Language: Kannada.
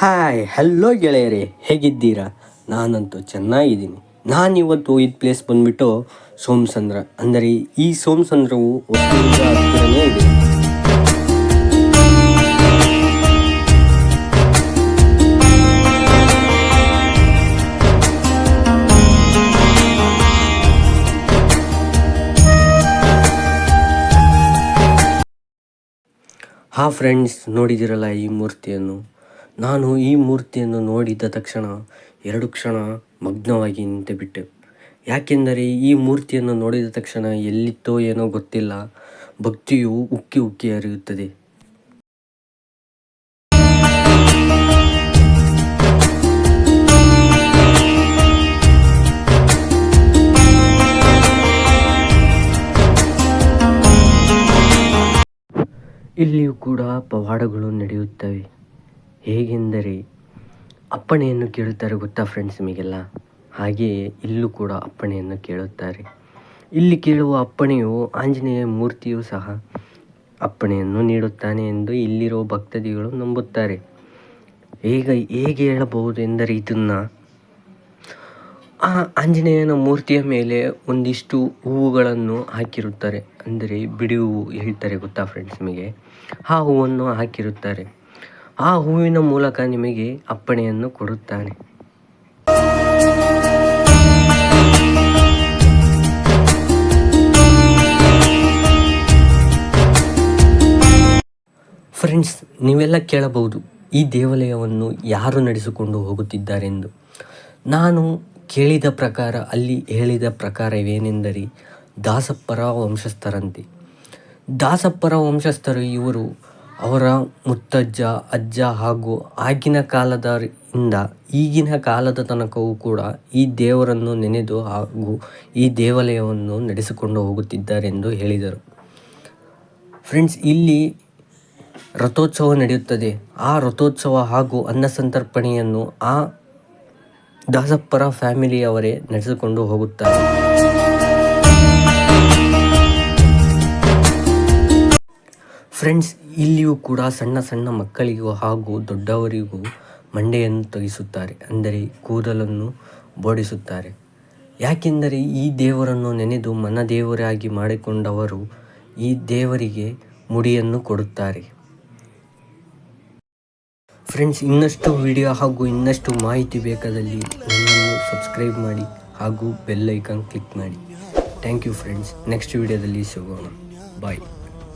ಹಾಯ್ ಹಲೋ ಗೆಳೆಯರೇ, ಹೇಗಿದ್ದೀರಾ? ನಾನಂತೂ ಚೆನ್ನಾಗಿದ್ದೀನಿ. ನಾನಿವತ್ತು ಇದು ಪ್ಲೇಸ್ ಬಂದ್ಬಿಟ್ಟು ಸೋಮಸಂದ್ರ. ಅಂದರೆ ಈ ಸೋಮಸಂದ್ರವು ಇದೆ. ಹಾ ಫ್ರೆಂಡ್ಸ್ ನೋಡಿದಿರಲ್ಲ ಈ ಮೂರ್ತಿಯನ್ನು? ನಾನು ಈ ಮೂರ್ತಿಯನ್ನು ನೋಡಿದ ತಕ್ಷಣ ಎರಡು ಕ್ಷಣ ಮಗ್ನವಾಗಿ ನಿಂತುಬಿಟ್ಟೆ ಯಾಕೆಂದರೆ ಈ ಮೂರ್ತಿಯನ್ನು ನೋಡಿದ ತಕ್ಷಣ ಎಲ್ಲಿತ್ತೋ ಏನೋ ಗೊತ್ತಿಲ್ಲ. ಭಕ್ತಿಯು ಉಕ್ಕಿ ಉಕ್ಕಿ ಹರಿಯುತ್ತದೆ. ಇಲ್ಲಿಯೂ ಕೂಡ ಪವಾಡಗಳು ನಡೆಯುತ್ತವೆ. ಹೇಗೆಂದರೆ ಅಪ್ಪಣೆಯನ್ನು ಕೇಳುತ್ತಾರೆ ಗೊತ್ತಾ ಫ್ರೆಂಡ್ಸ್ ನಿಮಗೆಲ್ಲ? ಹಾಗೆಯೇ ಇಲ್ಲೂ ಕೂಡ ಅಪ್ಪಣೆಯನ್ನು ಕೇಳುತ್ತಾರೆ. ಇಲ್ಲಿ ಕೇಳುವ ಅಪ್ಪಣೆಯು ಆಂಜನೇಯ ಮೂರ್ತಿಯು ಸಹ ಅಪ್ಪಣೆಯನ್ನು ನೀಡುತ್ತಾನೆ ಎಂದು ಇಲ್ಲಿರುವ ಭಕ್ತಾದಿಗಳು ನಂಬುತ್ತಾರೆ. ಈಗ ಹೇಗೆ ಹೇಳಬಹುದು ಎಂದರೆ ಇದನ್ನು, ಆ ಆಂಜನೇಯನ ಮೂರ್ತಿಯ ಮೇಲೆ ಒಂದಿಷ್ಟು ಹೂವುಗಳನ್ನು ಹಾಕಿರುತ್ತಾರೆ. ಅಂದರೆ ಬಿಡಿ ಹೂವು ಹೇಳ್ತಾರೆ ಗೊತ್ತಾ ಫ್ರೆಂಡ್ಸ್ ನಿಮಗೆ? ಆ ಹೂವನ್ನು ಹಾಕಿರುತ್ತಾರೆ. ಆ ಹೂವಿನ ಮೂಲಕ ನಿಮಗೆ ಅಪ್ಪಣೆಯನ್ನು ಕೊಡುತ್ತಾನೆ. ಫ್ರೆಂಡ್ಸ್ ನೀವೆಲ್ಲ ಕೇಳಬಹುದು, ಈ ದೇವಾಲಯವನ್ನು ಯಾರು ನಡೆಸಿಕೊಂಡು ಹೋಗುತ್ತಿದ್ದಾರೆಂದು. ನಾನು ಕೇಳಿದ ಪ್ರಕಾರ, ಅಲ್ಲಿ ಹೇಳಿದ ಪ್ರಕಾರವೇನೆಂದರೆ ದಾಸಪ್ಪರ ವಂಶಸ್ಥರಂತೆ. ದಾಸಪ್ಪರ ವಂಶಸ್ಥರು ಇವರು ಅವರ ಮುತ್ತಜ್ಜ, ಅಜ್ಜ ಹಾಗೂ ಆಗಿನ ಕಾಲದ ಈಗಿನ ಕಾಲದ ತನಕವೂ ಕೂಡ ಈ ದೇವರನ್ನು ನೆನೆದು ಹಾಗೂ ಈ ದೇವಾಲಯವನ್ನು ನಡೆಸಿಕೊಂಡು ಹೋಗುತ್ತಿದ್ದಾರೆಂದು ಹೇಳಿದರು. ಫ್ರೆಂಡ್ಸ್, ಇಲ್ಲಿ ರಥೋತ್ಸವ ನಡೆಯುತ್ತದೆ. ಆ ರಥೋತ್ಸವ ಹಾಗೂ ಅನ್ನಸಂತರ್ಪಣೆಯನ್ನು ಆ ದಾಸಪ್ಪರ ಫ್ಯಾಮಿಲಿಯವರೇ ನಡೆಸಿಕೊಂಡು ಹೋಗುತ್ತಾರೆ. ಫ್ರೆಂಡ್ಸ್ ಇಲ್ಲಿಯೂ ಕೂಡ ಸಣ್ಣ ಸಣ್ಣ ಮಕ್ಕಳಿಗೂ ಹಾಗೂ ದೊಡ್ಡವರಿಗೂ ಮಂಡೆಯನ್ನು ತೊಗಿಸುತ್ತಾರೆ ಅಂದರೆ ಕೂದಲನ್ನು ಬೋಡಿಸುತ್ತಾರೆ. ಯಾಕೆಂದರೆ ಈ ದೇವರನ್ನು ನೆನೆದು ಮನದೇವರಾಗಿ ಮಾಡಿಕೊಂಡವರು ಈ ದೇವರಿಗೆ ಮುಡಿಯನ್ನು ಕೊಡುತ್ತಾರೆ. ಫ್ರೆಂಡ್ಸ್ ಇನ್ನಷ್ಟು ವಿಡಿಯೋ ಹಾಗೂ ಇನ್ನಷ್ಟು ಮಾಹಿತಿ ಬೇಕಾದಲ್ಲಿ ನನ್ನನ್ನು ಸಬ್ಸ್ಕ್ರೈಬ್ ಮಾಡಿ ಹಾಗೂ ಬೆಲ್ ಐಕಾನ್ ಕ್ಲಿಕ್ ಮಾಡಿ. ಥ್ಯಾಂಕ್ ಯು ಫ್ರೆಂಡ್ಸ್ ನೆಕ್ಸ್ಟ್ ವಿಡಿಯೋದಲ್ಲಿ ಸಿಗೋಣ. ಬಾಯ್